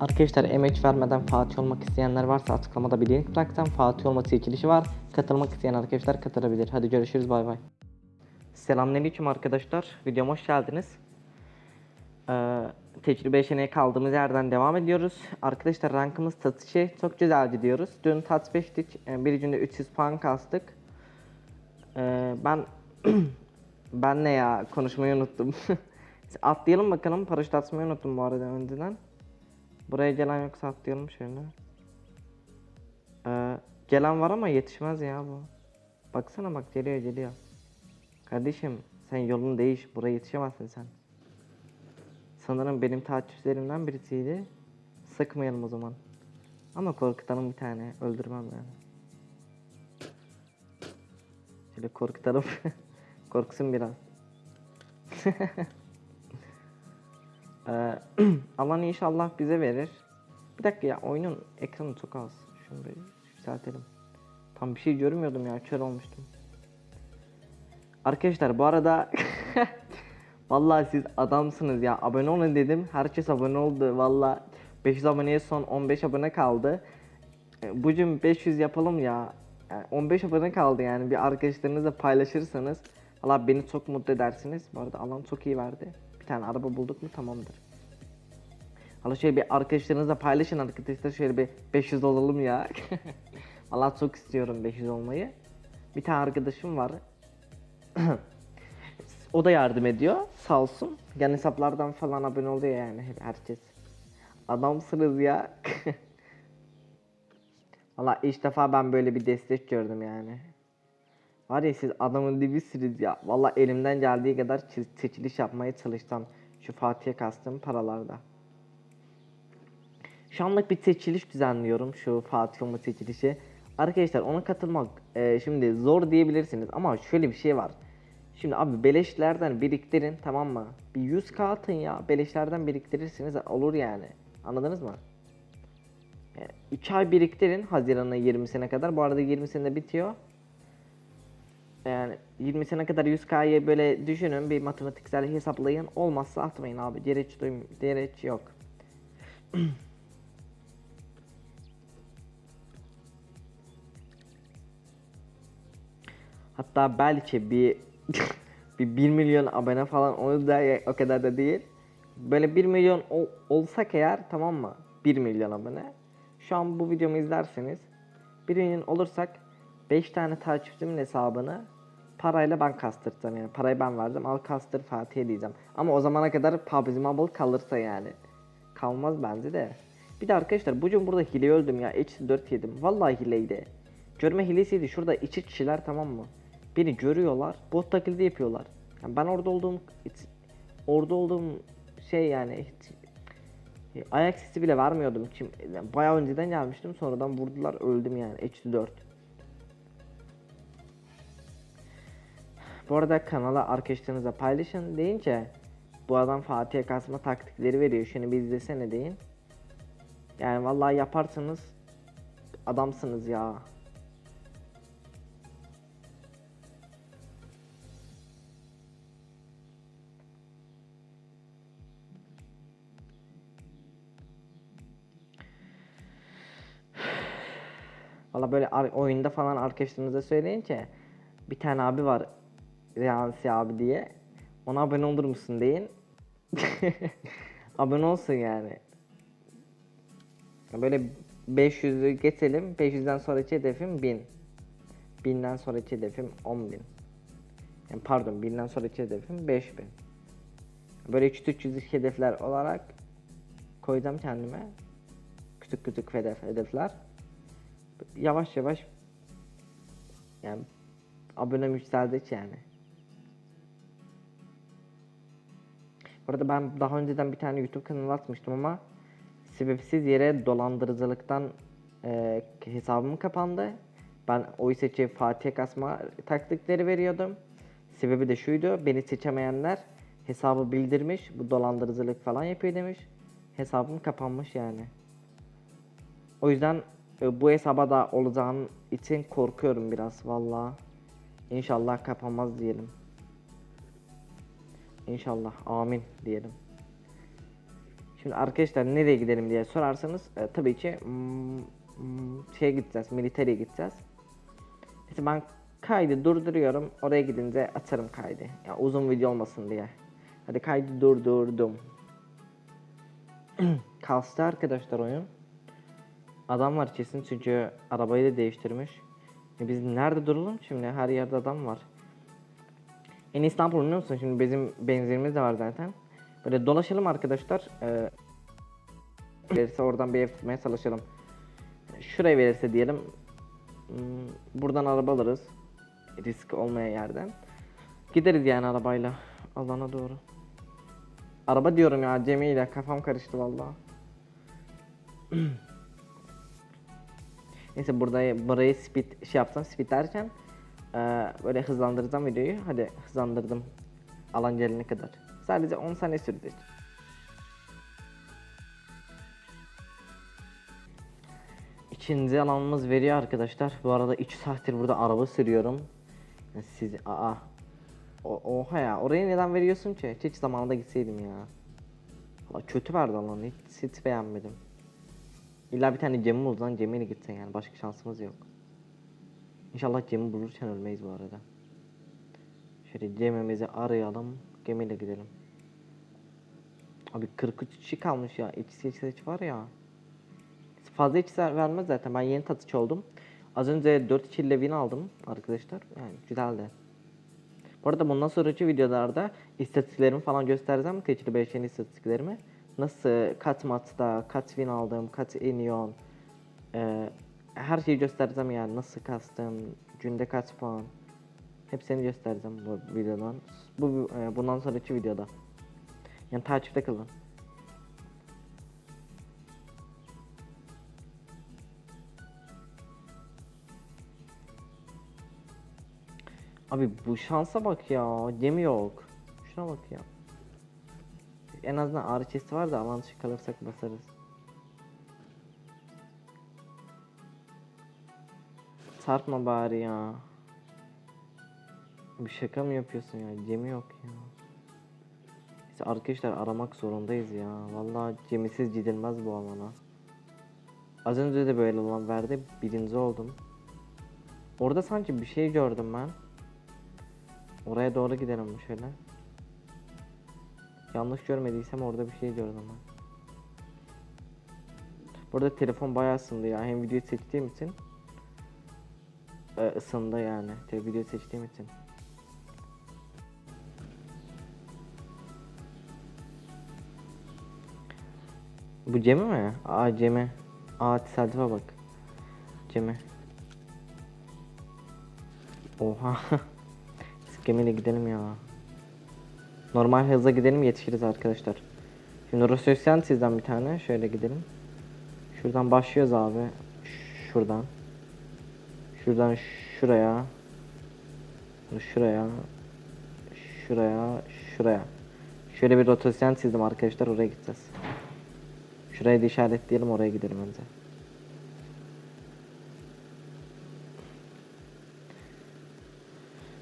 Arkadaşlar emek vermeden Fatih olmak isteyenler varsa açıklamada bir link bıraktım. Fatih olma seçilişi var. Katılmak isteyen arkadaşlar katılabilir. Hadi görüşürüz bay bay. Selamünaleyküm arkadaşlar. Videoma hoş geldiniz. Ee, tecrübe yeşeneğe kaldığımız yerden devam ediyoruz. Arkadaşlar rankımız tatışı çok güzel gidiyoruz. Dün tat 5'tik. Ee, bir günde 300 puan kastık. Ee, ben ben ne ya konuşmayı unuttum. Atlayalım bakalım. Paraşüt atmayı unuttum bu arada önceden. Buraya gelen yoksa atlayalım şöyle. Ee, gelen var ama yetişmez ya bu. Baksana bak geliyor geliyor. Kardeşim sen yolunu değiş. Buraya yetişemezsin sen. Sanırım benim takipçilerimden birisiydi. Sıkmayalım o zaman. Ama korkutalım bir tane. Öldürmem yani. Şöyle korkutalım. Korksun biraz. Ee, inşallah bize verir. Bir dakika ya oyunun ekranı çok az. Şunu bir yükseltelim. Tam bir şey görmüyordum ya kör olmuştum. Arkadaşlar bu arada Vallahi siz adamsınız ya abone olun dedim herkes abone oldu Vallahi 500 aboneye son 15 abone kaldı E, Bugün 500 yapalım ya Yani 15 abone kaldı yani bir arkadaşlarınızla paylaşırsanız Valla beni çok mutlu edersiniz Bu arada alan çok iyi verdi tane araba bulduk mu tamamdır Valla şöyle bir arkadaşlarınızla paylaşın arkadaşlar şöyle bir 500 olalım ya Valla çok istiyorum 500 olmayı Bir tane arkadaşım var o da yardım ediyor sağ olsun. Yani hesaplardan falan abone oluyor yani hep herkes. Adamsınız ya. Valla ilk defa ben böyle bir destek gördüm yani. Var ya siz adamın dibisiniz ya. Valla elimden geldiği kadar çi- seçiliş yapmaya çalıştım. Şu Fatih'e kastım paralarda. Şu anlık bir seçiliş düzenliyorum şu Fatih olma seçilişi. Arkadaşlar ona katılmak e, şimdi zor diyebilirsiniz ama şöyle bir şey var. Şimdi abi beleşlerden biriktirin tamam mı? Bir 100k atın ya beleşlerden biriktirirsiniz olur yani. Anladınız mı? 2 ay biriktirin Haziran'ın 20'sine kadar. Bu arada 20'sinde bitiyor. Yani 20'sine kadar 100k'yı böyle düşünün bir matematiksel hesaplayın. Olmazsa atmayın abi. Gereç, duym gereç yok. Hatta belki bir bir 1 milyon abone falan onu da o kadar da değil. Böyle 1 milyon ol- olsak eğer tamam mı? 1 milyon abone. Şu an bu videomu izlerseniz 1 milyon olursak 5 tane takipçimin hesabını parayla ben kastıracağım yani. Parayı ben verdim al kastır Fatih'e diyeceğim. Ama o zamana kadar PUBG Mobile kalırsa yani. Kalmaz bence de. Bir de arkadaşlar bugün burada hile öldüm ya. Eksi 4 yedim. Vallahi hileydi. Görme hilesiydi. Şurada iki kişiler tamam mı? Beni görüyorlar. Bot taklidi yapıyorlar. Yani ben orada olduğum orada olduğum şey yani hiç e, ayak sesi bile vermiyordum. Yani bayağı önceden gelmiştim. Sonradan vurdular. Öldüm yani. Eksi 4. Bu arada kanala arkadaşlarınıza paylaşın deyince bu adam Fatih'e kasma taktikleri veriyor. Şunu bir izlesene deyin. Yani vallahi yaparsanız adamsınız ya. Valla böyle oyunda falan arkadaşlarınıza söyleyince bir tane abi var Rehansi abi diye. Ona abone olur musun deyin. abone olsun yani. Böyle 500'ü geçelim. 500'den sonraki hedefim 1000. 1000'den sonraki hedefim 10.000. Yani pardon 1000'den sonraki hedefim 5000. Böyle küçük küçük hedefler olarak koyacağım kendime. Küçük küçük hedef, hedefler yavaş yavaş yani abone yükseldik yani. Bu arada ben daha önceden bir tane YouTube kanalı açmıştım ama sebepsiz yere dolandırıcılıktan e, hesabım kapandı. Ben oy seçip Fatih'e kasma taktikleri veriyordum. Sebebi de şuydu. Beni seçemeyenler hesabı bildirmiş. Bu dolandırıcılık falan yapıyor demiş. Hesabım kapanmış yani. O yüzden e, bu hesaba da olacağım için korkuyorum biraz valla. İnşallah kapanmaz diyelim. İnşallah amin diyelim. Şimdi arkadaşlar nereye gidelim diye sorarsanız e, tabii ki mm, şeye gideceğiz, militeriye gideceğiz. İşte ben kaydı durduruyorum. Oraya gidince atarım kaydı. Ya uzun video olmasın diye. Hadi kaydı durdurdum. Kastı arkadaşlar oyun. Adam var kesin çünkü arabayı da değiştirmiş. E biz nerede duralım şimdi? Her yerde adam var. En iyisi ne yapalım biliyor musun? Şimdi bizim benzinimiz de var zaten. Böyle dolaşalım arkadaşlar. Ee, verirse oradan bir ev tutmaya çalışalım. Şuraya verirse diyelim. hmm, Buradan araba alırız. Risk olmayan yerden. Gideriz yani arabayla. Alana doğru. Araba diyorum ya Cemile kafam karıştı vallahi. Neyse burada burayı speed şey yapsam speed derken eee, böyle hızlandıracağım videoyu. Hadi hızlandırdım alan gelene kadar. Sadece 10 saniye sürdü. İkinci alanımız veriyor arkadaşlar. Bu arada 2 saattir burada araba sürüyorum. Siz aa. O, oha ya oraya neden veriyorsun ki? Hiç zamanında gitseydim ya. Valla kötü verdi alanı hiç, hiç beğenmedim. İlla bir tane gemi bul lan gemiyle gitsen yani başka şansımız yok. İnşallah gemi bulurken ölmeyiz bu arada. Şöyle gemimizi arayalım gemiyle gidelim. Abi 43 kişi kalmış ya. İkisi hiç var ya. Fazla ikisi vermez zaten. Ben yeni tatlıcı oldum. Az önce 4 kill win aldım arkadaşlar. Yani güzeldi. Bu arada bundan sonraki videolarda istatistiklerimi falan göstereceğim. Teçhili 5'in istatistiklerimi. Nasıl kaç maçta, kaç win aldım, kaç eniyon. Ee, her şeyi göstereceğim yani. Nasıl kastım, günde kaç puan. Hepsini göstereceğim bu videodan. Bu e, bundan sonraki videoda. Yani takipte kalın. Abi bu şansa bak ya. Gemi yok. Şuna bak ya. En azından ağrı kesti var da alan kalırsak basarız. Sarpma bari ya. Bir şaka mı yapıyorsun ya? Gemi yok ya. Biz arkadaşlar aramak zorundayız ya. Vallahi gemisiz gidilmez bu alana. Az önce de böyle olan verdi. Birinci oldum. Orada sanki bir şey gördüm ben. Oraya doğru gidelim şöyle. Yanlış görmediysem orada bir şey gördüm ben. Burada telefon bayağı ısındı ya. Hem video seçtiğim için e, ısındı yani. Te video seçtiğim için. Bu Cem'i mi? Aa Cem'i. Aa tesadüfe bak. Cem'i. Oha. Gemiyle gidelim ya. Normal hızla gidelim yetişiriz arkadaşlar. Şimdi Rososyan sizden bir tane. Şöyle gidelim. Şuradan başlıyoruz abi. Şuradan. Şuradan şuraya. Şuraya. Şuraya. Şuraya. Şöyle bir rotasyon çizdim arkadaşlar. Oraya gideceğiz. Şurayı da işaretleyelim. Oraya gidelim önce.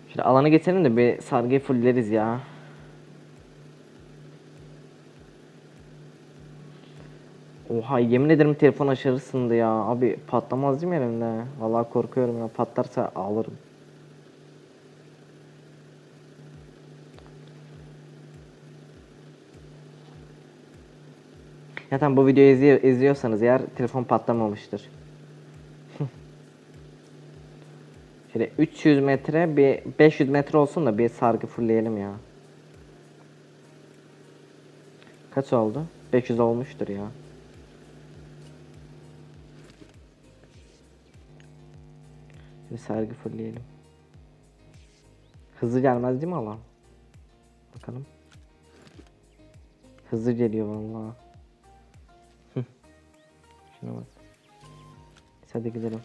Şöyle alana geçelim de bir sargıyı fulleriz ya. Oha yemin ederim telefon aşırı ısındı ya. Abi patlamaz değil mi elimde? Vallahi korkuyorum ya. Patlarsa ağlarım. Zaten bu videoyu izliyor, izliyorsanız eğer telefon patlamamıştır. Şöyle 300 metre bir 500 metre olsun da bir sargı fullleyelim ya. Kaç oldu? 500 olmuştur ya. Bir sargı fullleyelim. Hızlı gelmez değil mi alan? Bakalım. Hızlı geliyor vallahi. Şuna bak. Hadi gidelim.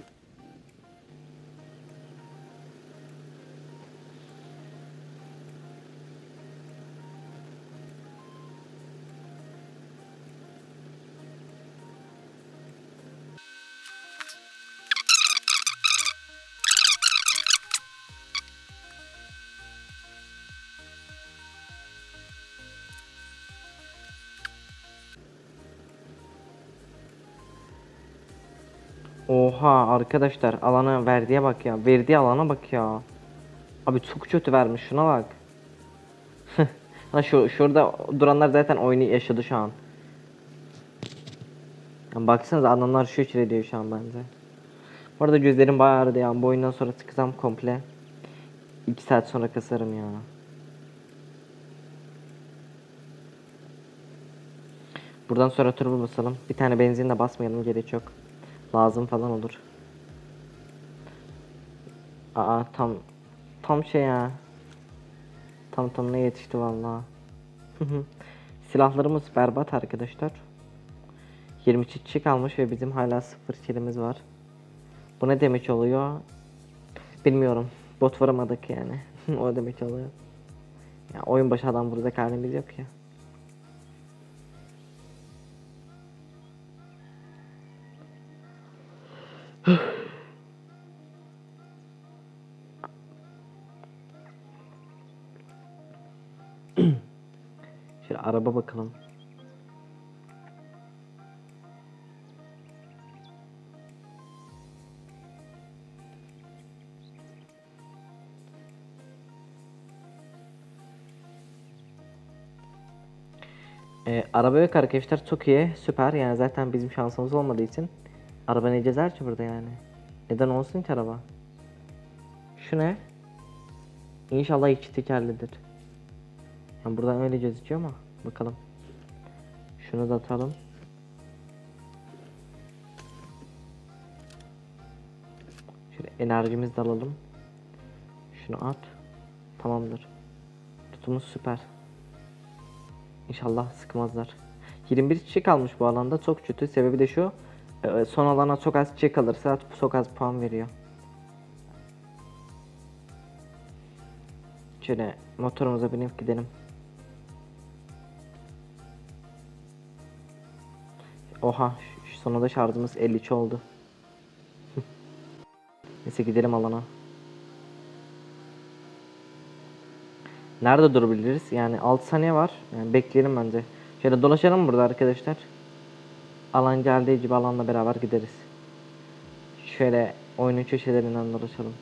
Oha arkadaşlar alana verdiğe bak ya. Verdiği alana bak ya. Abi çok kötü vermiş şuna bak. ha şu şurada duranlar zaten oyunu yaşadı şu an. Ya baksanıza adamlar şu içeri diyor şu an bence. Bu arada gözlerim bayağı ağrıdı ya. Bu oyundan sonra sıkacağım komple. 2 saat sonra kasarım ya. Buradan sonra turbo basalım. Bir tane benzin de basmayalım gerek yok. Lazım falan olur. Aa tam tam şey ya. Tam tam ne yetişti vallahi. Silahlarımız berbat arkadaşlar. 20 çiçek almış ve bizim hala sıfır kilimiz var. Bu ne demek oluyor? Bilmiyorum. Bot vuramadık yani. o demek oluyor. Ya oyun başı adam burada halimiz yok ya. Araba bakalım. Ee, araba yok arkadaşlar. Çok iyi süper. Yani zaten bizim şansımız olmadığı için araba ne gezer ki burada yani. Neden olsun ki araba? Şu ne? İnşallah iki tekerlidir yani buradan öyle gözüküyor ama bakalım şunu da atalım şöyle enerjimizi de alalım şunu at tamamdır tutumuz süper İnşallah sıkmazlar. 21 çiçek almış bu alanda çok kötü. Sebebi de şu. e, Son alana çok az çiçek alırsa çok az puan veriyor. Şöyle motorumuza binip gidelim. Oha sonunda şarjımız 53 oldu. Neyse gidelim alana. Nerede durabiliriz? Yani 6 saniye var. Yani bekleyelim bence. Şöyle dolaşalım burada arkadaşlar. Alan geldiği gibi alanla beraber gideriz. Şöyle oyunun köşelerinden dolaşalım.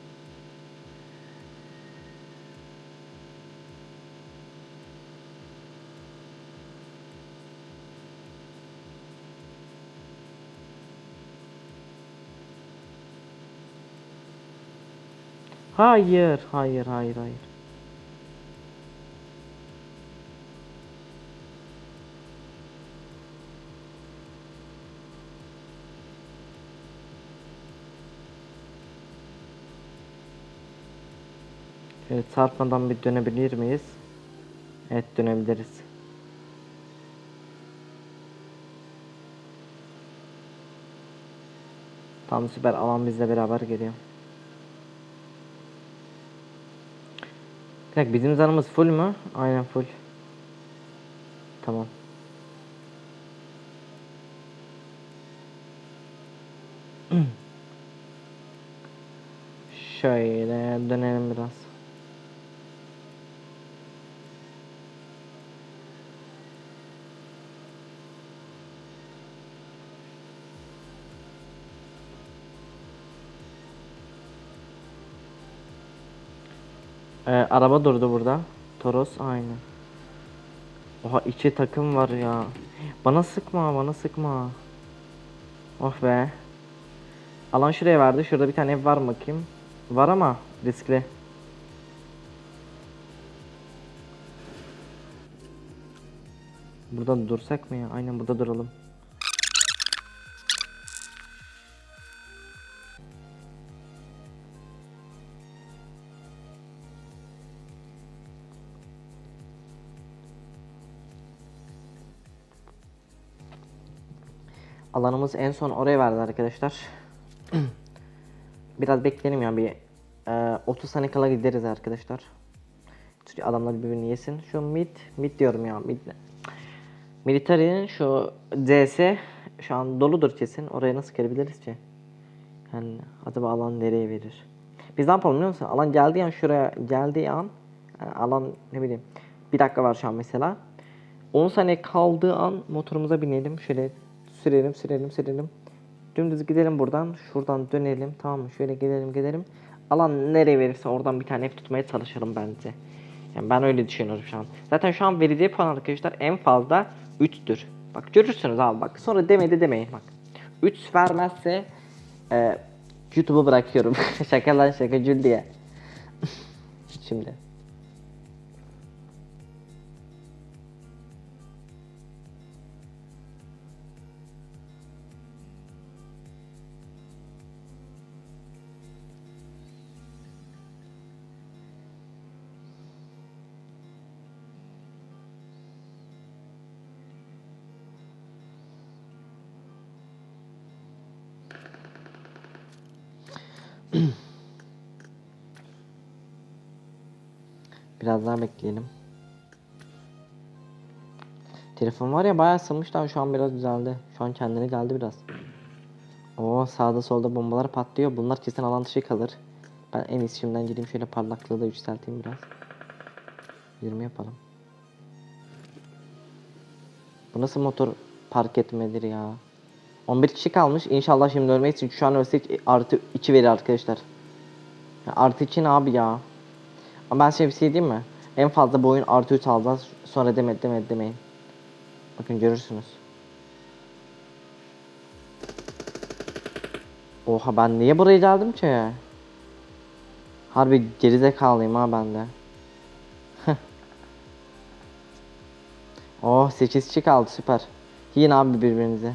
Hayır, hayır, hayır, hayır. Şöyle çarpmadan bir dönebilir miyiz? Evet dönebiliriz. Tam süper alan bizle beraber geliyor. Dakika, bizim canımız full mü? Aynen full. Tamam. Şöyle dönelim biraz. Ee, araba durdu burada. Toros aynı. Oha iki takım var ya. Bana sıkma, bana sıkma. Oh be. Alan şuraya verdi. Şurada bir tane ev var mı bakayım. Var ama riskli. Burada dursak mı ya? Aynen burada duralım. Alanımız en son oraya verdi arkadaşlar. Biraz bekleyelim ya bir e, 30 saniye kala gideriz arkadaşlar. Çünkü adamlar birbirini yesin. Şu mid, mid diyorum ya mid. Military'nin şu CS şu an doludur kesin. Oraya nasıl gelebiliriz ki? Yani acaba alan nereye verir? Biz ne yapalım biliyor musun? Alan geldiği an şuraya geldiği an yani alan ne bileyim bir dakika var şu an mesela. 10 saniye kaldığı an motorumuza binelim. Şöyle sürelim sürelim sürelim. Dümdüz gidelim buradan. Şuradan dönelim. Tamam mı? Şöyle gidelim gidelim. Alan nereye verirse oradan bir tane ev tutmaya çalışalım bence. Yani ben öyle düşünüyorum şu an. Zaten şu an vereceği puan arkadaşlar en fazla 3'tür. Bak görürsünüz abi bak. Sonra demedi demeyin bak. 3 vermezse e, YouTube'u bırakıyorum. şaka lan şaka cül diye. Şimdi. Biraz daha bekleyelim. Telefon var ya bayağı ısınmış da şu an biraz düzeldi. Şu an kendine geldi biraz. Oo sağda solda bombalar patlıyor. Bunlar kesin alan dışı kalır. Ben en iyisi şimdiden gideyim şöyle parlaklığı da yükselteyim biraz. 20 yapalım. Bu nasıl motor park etmedir ya? 11 kişi kalmış. İnşallah şimdi ölmeyiz. Çünkü şu an ölsek artı 2 verir arkadaşlar. Artı 2 ne abi ya? Ama ben bir şey diyeyim mi? En fazla bu oyun artı 3 alacağız. Sonra demedi demedi demeyin. Bakın görürsünüz. Oha ben niye buraya geldim ki? Harbi gerizekalıyım ha ben de. oh 8 kişi kaldı süper. Yiyin abi birbirinize.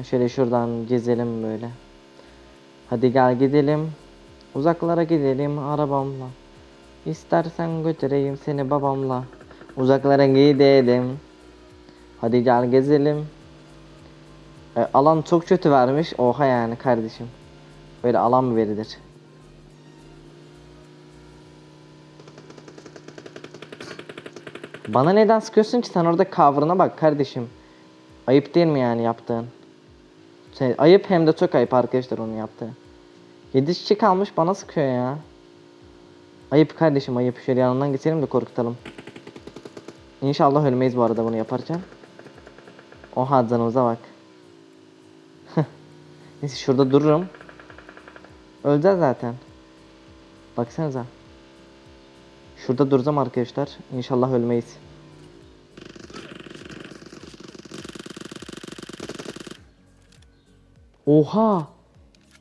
Şöyle şuradan gezelim böyle. Hadi gel gidelim. Uzaklara gidelim arabamla. İstersen götüreyim seni babamla. Uzaklara gidelim. Hadi gel gezelim. E, alan çok kötü vermiş. Oha yani kardeşim. Böyle alan mı verilir? Bana neden sıkıyorsun ki sen orada cover'ına bak kardeşim. Ayıp değil mi yani yaptığın? Şey, ayıp hem de çok ayıp arkadaşlar onu yaptığı. 7 kişi kalmış bana sıkıyor ya. Ayıp kardeşim ayıp. Şöyle yanından geçelim de korkutalım. İnşallah ölmeyiz bu arada bunu yaparken. Oha canımıza bak. Neyse şurada dururum. Öleceğiz zaten. Baksanıza. Şurada duracağım arkadaşlar. İnşallah ölmeyiz. Oha!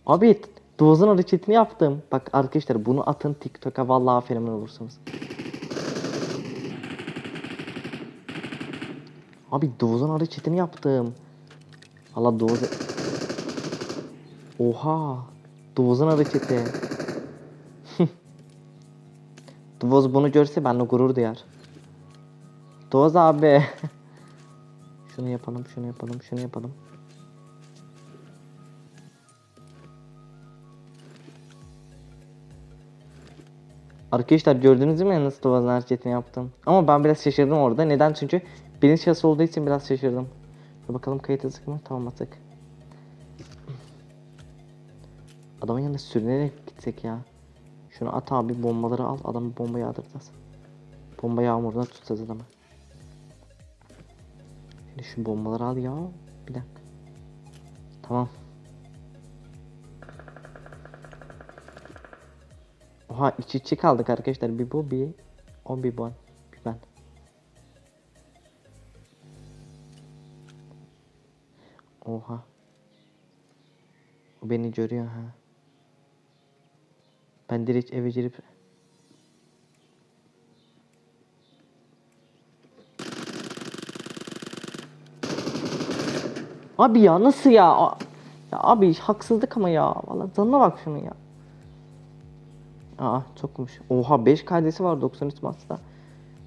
Abi Doğuz'un hareketini yaptım. Bak arkadaşlar bunu atın TikTok'a vallahi fenomen olursunuz. Abi Doğuz'un hareketini yaptım. Allah Doğuz... Oha! Doğuz'un hareketi. Doğuz bunu görse benimle gurur duyar. Doğuz abi. şunu yapalım, şunu yapalım, şunu yapalım. Arkadaşlar gördünüz değil mi nasıl Doğuz'un hareketini yaptım? Ama ben biraz şaşırdım orada. Neden? Çünkü bilinç şası olduğu için biraz şaşırdım. Dur bakalım kayıt açık mı? Tamam açık. Adamın yanına sürünerek gitsek ya. Şunu at abi bombaları al. Adamı bomba yağdıracağız. Bomba yağmuruna tutacağız adamı. Şimdi şu bombaları al ya. Bir dakika. Tamam. Oha iç içe kaldık arkadaşlar. Bir bu bir o bir bu. Bir ben. Oha. O beni görüyor ha. Ben direkt eve girip Abi ya nasıl ya? Ya abi haksızlık ama ya. Vallahi canına bak şunu ya. Aa çokmuş. Oha 5 kaydesi var 93 maçta.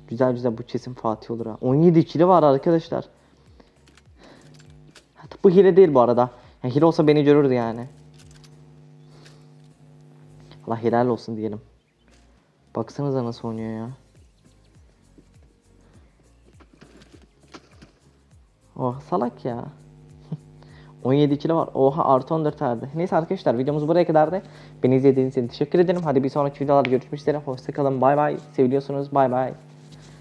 Güzel güzel bu kesin Fatih olur ha. 17 ikili var arkadaşlar. Bu hile değil bu arada. Ya hile olsa beni görürdü yani. Allah helal olsun diyelim. Baksanıza nasıl oynuyor ya. Oh salak ya. 17 kilo var. Oha artı 14 verdi. Neyse arkadaşlar videomuz buraya kadardı. Beni izlediğiniz için teşekkür ederim. Hadi bir sonraki videolarda görüşmek üzere. Hoşçakalın. Bay bay. Seviliyorsunuz. Bay bay.